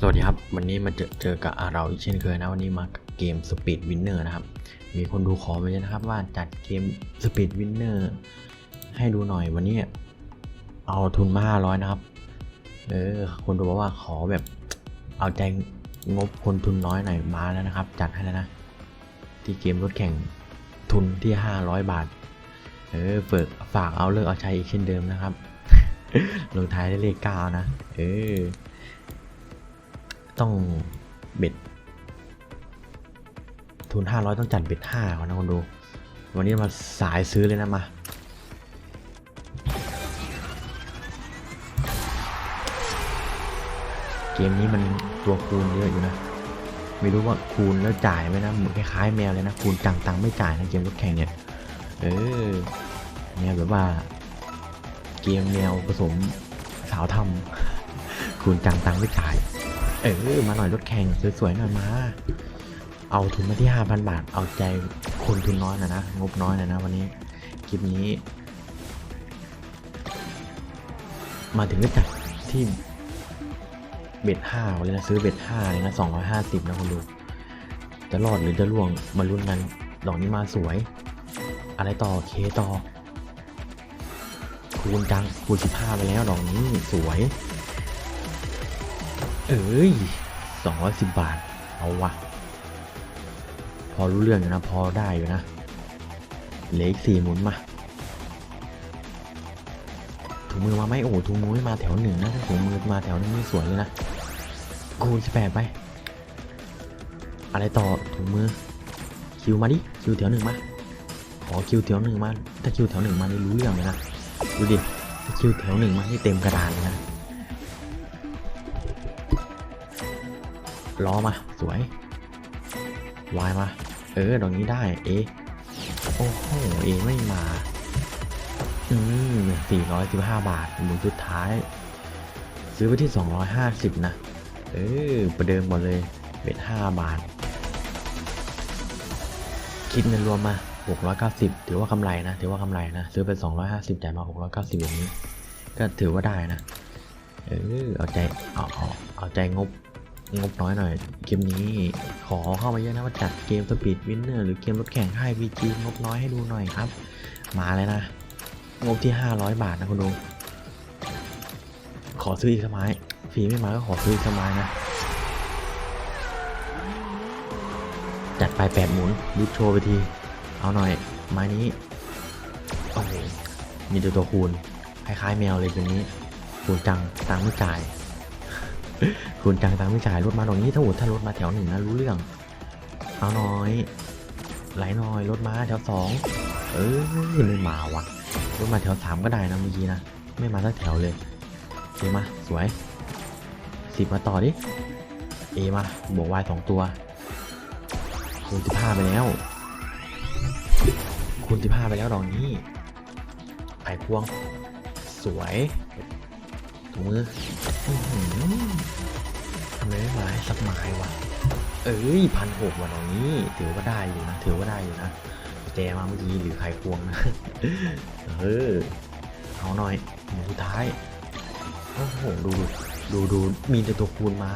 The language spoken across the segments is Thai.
สวัสดีครับ วันนี้มาเจอเจอกับเราอีกเช่นเคยนะ วันนี้มาเกม Speed Winner นะครับ มีคนดูขอมาเยอะนะครับ ว่าจัดเกม Speed Winner ให้ดูหน่อยวันนี้ เอาทุนมา 500 นะครับ เออ คนดูบอกว่าขอแบบเอาใจงบคนทุนน้อยหน่อยมาแล้วนะครับ จัดให้แล้วนะ ที่เกมรถแข่งทุนที่ 500 บาท เออเปิดฝากเอาเลิกเอาใช้อีกเช่นเดิมนะครับลงท้ายได้วยเลขเก้านะ เออ ต้องเบ็ดทุน500ต้องจัดเบ็ด5ก่อนนะคนดู วันนี้มาสายซื้อเลยนะมาเกมนี้มันตัวคูณเยอะอยู่นะ ไม่รู้ว่าคูณแล้วจ่ายไหมนะเหมือนคล้ายๆแมวเลยนะคูณจังตังไม่จ่ายนะเกมรถแข่งเนี่ย เออเนี่ยแบบว่า เกมแนวผสมสาวทำคูณจังตังไม่จ่าย เออ มาหน่อยรถแข่งสวยๆหน่อยมา เอาทุนมาที่ 5,000 บาท เอาใจคนทุนน้อยนะนะ งบน้อยนะนะวันนี้คลิปนี้ มาถึงก็จัดที่เบ็ดห้าเลยนะซื้อเบ็ดห้าเลยนะ250นะคนดูจะรอดหรือจะล่วงมาลุ้นกันดอกนี้มาสวย อะไรต่อเคต่อคูณจังคูณ15ไปแล้วดอกนี้สวย เอ้ยสองร้อยสิบบาท เอาวะ พอรู้เรื่องอยู่นะ พอได้อยู่นะ เหลืออีกสี่หมุนมา ถุงมือมาไหมโอ้ถุงมือไม่มาแถวหนึ่งนะถ้าถุงมือมาแถวหนึงนี่สวยเลยนะคูณสิบแปดไป อะไรต่อถุงมือ คิวมาดิ คิวแถวหนึ่งมาขอคิวแถวหนึ่งมา ถ้าคิวแถวหนึ่งมานี่รู้เรื่องเลยนะ ดูดิ คิวแถวหนึ่งมานี่เต็มกระดานเลยนะ ล้อมา สวยวายมา เออดอกนี้ได้ เอ โอ้โห เอไม่มา อืมสี่ร้อยสิบห้าบาทหมุนสุดท้าย ซื้อไปที่สองร้อยห้าสิบนะ เออ ประเดิมหมดเลยเบ็ดห้าบาท คิดเงินรวมมาหกร้อยเก้าสิบถือว่ากำไรนะ ถือว่ากำไรนะ ซื้อไปสองร้อยห้าสิบจ่ายมาหกร้อยเก้าสิบอย่างนี้ ก็ถือว่าได้นะ เออ เอาใจ เอาเอาเอาใจงบ งบน้อยหน่อย เกมนี้ขอเข้ามาเยอะนะว่าจัดเกมสปีดวินเนอร์หรือเกมรถแข่งค่าย VG งบน้อยให้ดูหน่อยครับ มาเลยนะ งบที่ 500 บาทนะคุณดู ขอซื้ออีกสมัยฟรีไม่มาก็ขอซื้ออีกสมัยนะ จัดไปแปดหมุนรีบโชว์ไปที เอาหน่อย ไม้นี้โอ้โหมีตัวตัวคูณคล้ายๆแมวเลยตัวนี้คูณจังตังไม่จ่าย คุณจังตังไม่จ่ายรถมาตรงนี้ถ้าหถ้ารถมาแถวหนึ่งนะรู้เรื่อง เอาหน่อย ไหลหน่อยรถมาแถวสองเออไม่มาว่ะรถมาแถวสามก็ได้นะเมื่อกี้นะไม่มาสักแถวเลยเอมาสวยสิบมาต่อดิเอมาบวกวายสองตัวคูณสิบห้าไปแล้วคูณสิบห้าไปแล้วดอกนี้ไข่พวง สวย ถุงมือทำไมไม่มาให้สักไม้วะเอ้ยพันหกวันตรงนี้ ถือว่าได้อยู่นะ ถือว่าได้อยู่นะแจมาเมื่อกี้หรือใครควงนะ เออ เอาหน่อยมุนสุดท้าย โอ้โห ดู ดูดู มีแต่ตัวคูณมา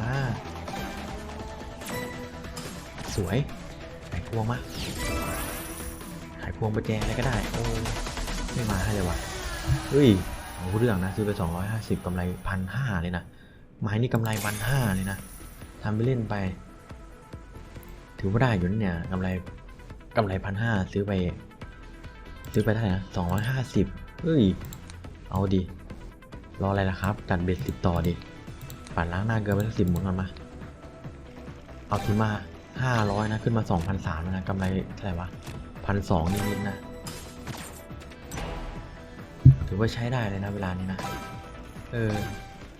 สวย ไขควงมา ไขควงประแจอะไรก็ได้ โอ้ ไม่มาให้เลยว่ะ เฮ้ย โอ้เรื่องนะซื้อไป 250กำไรพันห้าเลยนะไม้นี่กำไรพันห้าเลยนะทำไปเล่นไป ถือว่าได้อยู่นเนี่ยกำไรกำไรพันห้าซื้อไป ซื้อไปเท่าไหร่นะสองร้อยห้าสิบเฮ้ย เอาดิ รออะไรล่ะครับ จัดเบ็ดสิบต่อดิปั่นล้างหน้าเกินไปสักสิบหมุนก่อนมา เอาทุนมาห้าร้อยนะ ขึ้นมาสองพันสามนะกำไรเท่าไหร่วะพันสองนิดๆนะ ถือว่าใช้ได้เลยนะเวลานี้นะ เออ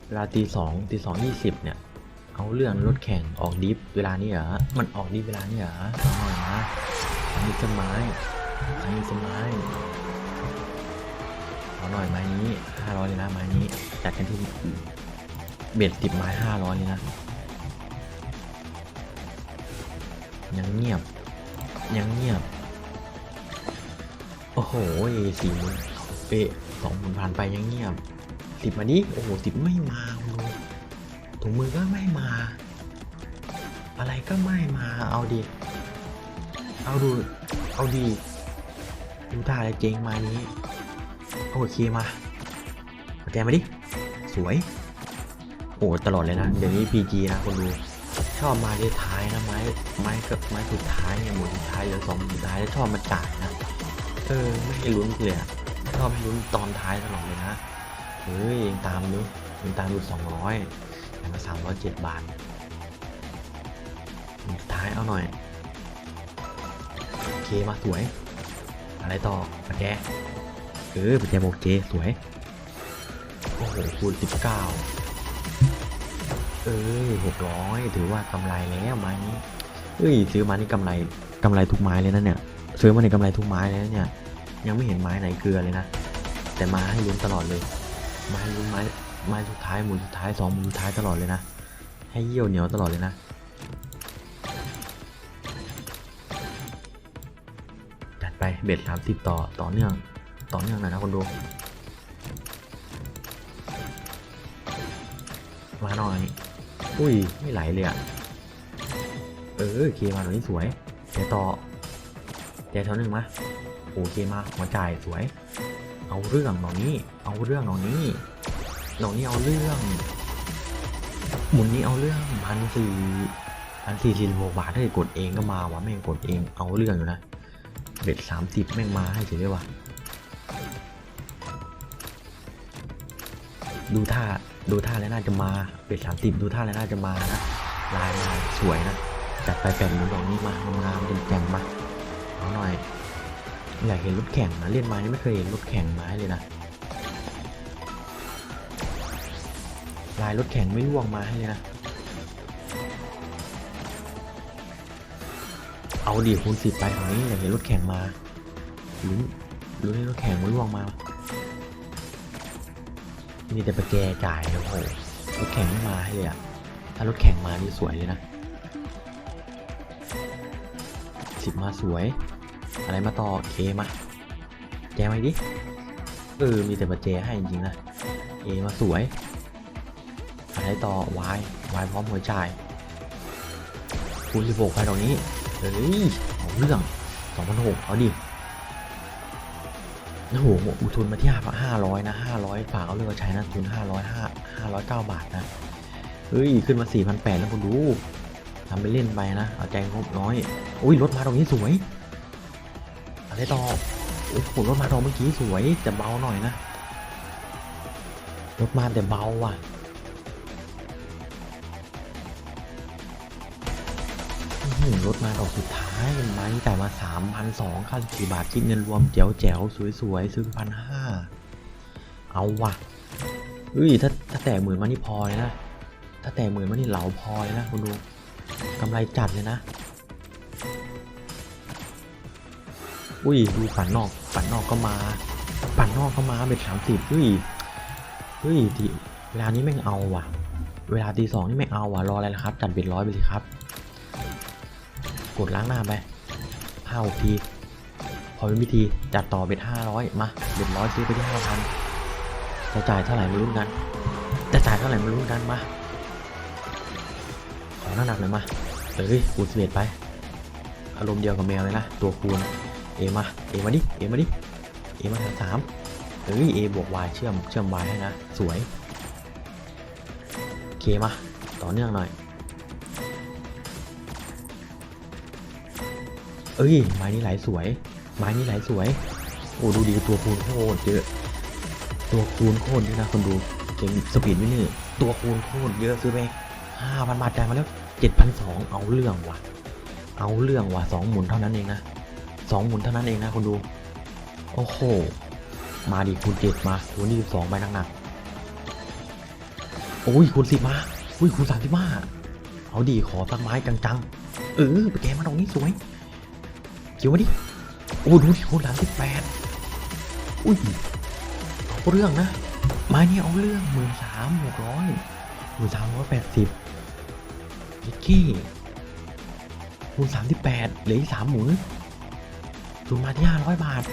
เวลาตีสองตีสองยี่สิบเนี่ย เอาเรื่องรถแข่งออกดิฟเวลานี้เหรอ มันออกดิฟเวลานี้เหรอเอาหน่อยนะอันนี้สไม้อันนี้สไม้เอาหน่อยไม้นี้ห้าร้อยเลยนะไม้นี้ จัดกันที่เบ็ดสิบไม้ห้าร้อยเลยนะ ยังเงียบ ยังเงียบ โอ้โหสี่หมุน เป๊ะสองหมุนผ่านไปยังเงียบสิบมาดิโอ้โหสิบไม่มาคุณถุงมือก็ไม่มา อะไรก็ไม่มาเอาดิเอาดูเอาดีดูท่าอะไรเจงมานี้โอเคมาเอาแจมาดิสวยโอ้ตลอดเลยนะเดี๋ยวนี้ PG นะคนดูชอบมาที่ท้ายนะไม้ไม้กับไม้สุดท้ายเนี่ยหมุนสุดท้ายหรือสองหมุนสุดท้ายแล้วชอบมาจ่ายนะเออไม่ให้ลุ้นเลยอะ ชอบให้ลุ้นตอนท้ายตลอดเลยนะเฮ้ยยังตามดูยังตามดูสองร้อยแต่มาสามร้อยเจ็ดบาทท้ายเอาหน่อย โอเคมาสวย อะไรต่อปะแจเออปะแจบอกเจสวย โอ้โหคูณสิบเก้าเออหกร้อยถือว่ากำไรแล้วไม้นี้เอ้ยซื้อมานี่กำไรกำไรทุกไม้เลยนะเนี่ยซื้อมาในกำไรทุกไม้เลยนะเนี่ย ยังไม่เห็นไม้ไหนเกลือเลยนะ แต่มาให้ลุ้นตลอดเลยไม้ลุ้นไม้ไม้สุดท้ายหมุนสุดท้ายสองหมุนสุดท้ายตลอดเลยนะ ให้เยี่ยวเหนียวตลอดเลยนะจัดไปเบ็ดสามสิบต่อต่อเนื่องต่อเนื่องหน่อยนะคนดูมาหน่อย อุ้ย ไม่ไหลเลยอะเออเคมาตรงนี้สวยเดี๋ยต่อเดี๋ยวเท่านึงมา เคมาหัวจ่ายสวย เอาเรื่องหนองนี้ เอาเรื่องหนองนี้หนองนี้เอาเรื่อง หมุนนี้เอาเรื่องพันสี่พันสี่สิบหกบาทถ้าเกิดกดเองก็มาวะแม่งกดเองเอาเรื่องอยู่นะเบ็ดสามสิบแม่งมาให้เฉยเลยว่ะดูท่าดูท่าแล้วน่าจะมาเบ็ดสามสิบดูท่าแล้วน่าจะมานะลายมาสวยนะจัดไปแปดหมุนดอกนี้มางามๆแจ่มๆมาเอาหน่อย อยากเห็นรถแข่งนะเล่นไม้นี่ไม่เคยเห็นรถแข่งไม้เลยนะลายรถแข่งไม่ล่วงมาให้เลยนะ เอาดีคูณสิบไปตรงนี้อยากเห็นรถแข่งมาลุ้นลุ้นให้รถแข่งมันล่วงมามีแต่ประแจจ่ายโอ้โหรถแข่งไม่มาให้เลยอะถ้ารถแข่งมานี่สวยเลยนะสิบมาสวย อะไรมาต่อเคมาแจมาดิเออมีแต่ประแจให้จริงๆนะเอมาสวยอะไรต่อวายวายพร้อมหัวใจคูณสิบหกไปตรงนี้เฮ้ยเอาเรื่องสองพันหกเอาดิโอ้โหอุทุนมาที่ห้าร้อยนะห้าร้อยฝากเอาเรื่องใช้นะทุนห้าร้อยห้าห้าร้อยเก้าบาทนะเฮ้ยขึ้นมาสี่พันแปดแล้วคุณดูทำไปเล่นไปนะ เอาใจงบน้อย อุ้ยรถมาตรงนี้สวย ไรต่อโอ้โหรถมาตรงเมื่อกี้สวยแต่เบาหน่อยนะ รถมาแต่เบาว่ะหรถมาดอกสุดท้ายไม้จ่ายมาสามพันสองค่าสี่บาทคิดเงินรวมแจ๋วแจ๋วสวยๆซื้อพันห้าเอาว่ะเฮ้ยถ้าถ้าแตกหมื่นมานี่พอเลยนะ ถ้าแตกหมื่นมานี่เหลาพอเลยนะคุณดูกำไรจัดเลยนะ อุ้ยดูปั่นนอกปั่นนอกก็มา ปั่นนอกก็มาเบ็ดสามสิบเฮ้ยเฮ้ยทีเวลานี้แม่เอาว่ะ เวลาตีสองนี่ไม่เอาว่ะรออะไรล่ะครับ จัดเบ็ดร้อยไปสิครับ กดล้างหน้าไปห้าหกทีพอเป็นพิธีจัดต่อเบ็ดห้าร้อยมาเบ็ดร้อยซื้อไปที่ห้าพันจะจ่ายเท่าไหร่ไม่รู้กัน จะจ่ายเท่าไหร่ไม่รู้กันมาขอหน้าหนักหน่อยมาเอ้ยคูณสิบเอ็ดไป อารมณ์เดียวกับแมวเลยนะ ตัวคูณ เอมา เอมาดิ เอมาดิ เอมาทางสามเอ้ยเอบวกวายเชื่อมเชื่อมวายให้นะ สวยเคมา ต่อเนื่องหน่อย เอ้ย ไม้นี้ไหลสวย ไม้นี้ไหลสวย โอ้ดูดีตัวคูณโคตรเยอะ ตัวคูณโคตรเยอะนะคนดู เกมสปีดวินนี่ ตัวคูณโคตรเยอะซื้อไปห้าพันบาทจ่ายมาแล้วเจ็ดพันสองเอาเรื่องว่ะ เอาเรื่องว่ะสองหมุนเท่านั้นเองนะ สองหมุนเท่านั้นเองนะคนดู โอ้โห มาดิคูณเจ็ดมาคูณยี่สิบสองใบหนักๆโอ้ยคูณสิบมาอุ้ยคูณสามสิบมาเอาดีขอสักไม้จังๆ เออไปแกะมาตรงนี้สวยเกี่ยวมาดิ โอ้ดูดิคูณสามสิบแปดอุ้ยเอาเรื่องนะไม้นี่เอาเรื่องหมื่นสามหกร้อยหมื่นสามร้อยแปดสิบยิกกี้คูณสามสิบแปดเหลืออีกสามหมุน ทุนมาที่ห้าร้อยบาท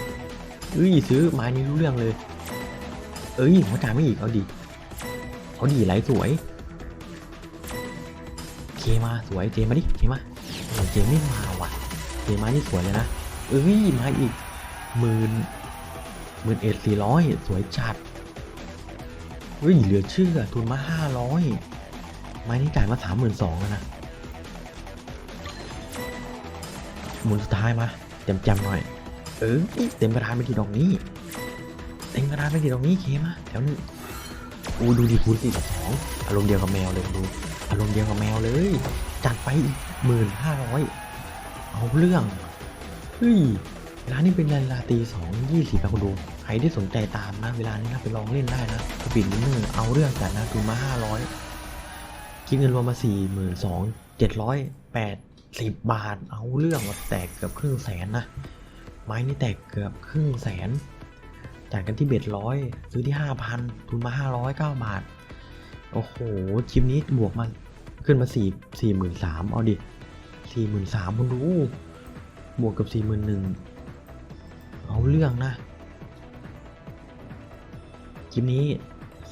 เอ้ยซื้อไม้นี้รู้เรื่องเลย เอ้ยหัวจ่ายไม่อีกเอาดีเอาดีไหลสวยมาสวยเจมาดิเจมาโอ้เจไม่มาว่ะเจมานี่สวยเลยนะเอ้ยมาอีกหมื่นหมื่นเอ็ดสี่ร้อยสวยจัดเฮ้ยเหลือเชื่อทุนมาห้าร้อยไม้นี่จ่ายมาสามหมื่นสองแล้วนะหมุนสุดท้ายมา จำๆหน่อย เออเต็มกระดานไปกี่ดอกนี้เต็มกระดานไปกี่ดอกนี้เคมาแถวนึงอู้ดูดิคูณสี่กับสองอารมณ์เดียวกับแมวเลยดูอารมณ์เดียวกับแมวเลย จัดไปหมื่นห้าร้อยเอาเรื่องเฮ้ยร้านนี้เป็นเวลาตีสองยี่สิบนะคุณดูใครที่สนใจตามนะเวลานี้นะไปลองเล่นได้นะสปีดลิมเนอร์เอาเรื่องจัดนะทุนมาห้าร้อยคิดเงินรวมมาสี่หมื่นสองเจ็ดร้อยแปด สิบบาทเอาเรื่องว่าแตกเกือบครึ่งแสนนะ ไม้นี่แตกเกือบครึ่งแสนจ่ายกันที่เบ็ดร้อยซื้อที่ห้าพันทุนมาห้าร้อยเก้าบาท โอ้โหคลิปนี้บวกมาขึ้นมาสี่สี่หมื่นสามเอาดิสี่หมื่นสามคุณดู บวกกับสี่หมื่นหนึ่งเอาเรื่องนะคลิปนี้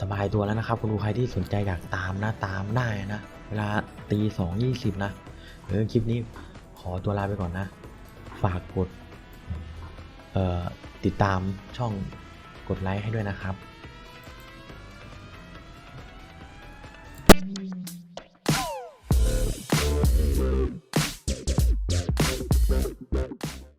สบายตัวแล้วนะครับ คุณดูใครที่สนใจอยากตามนะตามได้นะ เวลาตีสองยี่สิบนะ เออคลิปนี้ขอตัวลาไปก่อนนะ ฝากกดติดตามช่องกดไลค์ให้ด้วยนะครับ